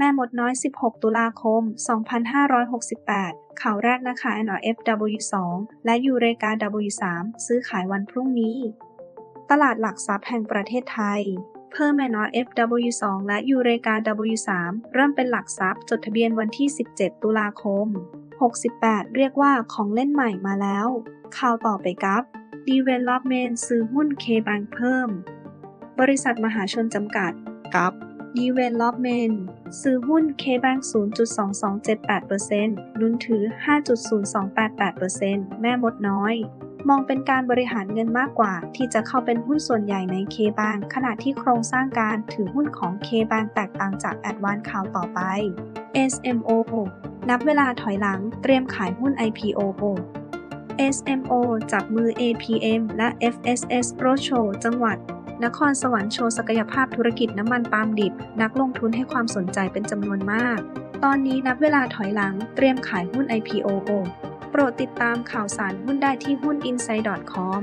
แม่มดน้อย 16 ตุลาคม 2568 ข่าวแรกนะคะ NRF W2 และยูเรกา W3 ซื้อขายวันพรุ่งนี้ ตลาดหลักทรัพย์แห่งประเทศไทย เพิ่ม NRF W2 และยูเรกา W3 เริ่มเป็นหลักทรัพย์จดทะเบียนวันที่ 17 ตุลาคม 68 เรียกว่าของเล่นใหม่มาแล้ว ข่าวต่อไปกับ Development ซื้อหุ้น K-Bank เพิ่ม บริษัทมหาชนจำกัดกับ Development ซื้อหุ้น K-Bank 0.2278%ลุ้นถือ 5.0288%แม่มดน้อย มองเป็นการบริหารเงินมากกว่า ที่จะเข้าเป็นหุ้นส่วนใหญ่ใน K-Bank ขณะที่โครงสร้างการถือหุ้นของ K-Bank แตกต่างจาก a d v a n c e ข่าวต่อไป SMO นับเวลาถอยหลังเตรียมขายหุ้น IPO SMO จับมือ APM และ FSS Roadshow จังหวัด นครสวรรค์โชว์ศักยภาพธุรกิจน้ำมันปาล์มดิบ นักลงทุนให้ความสนใจเป็นจำนวนมาก ตอนนี้นับเวลาถอยหลังเตรียมขายหุ้น IPO โปรดติดตามข่าวสารหุ้นได้ที่หุ้น i n s i d e c o m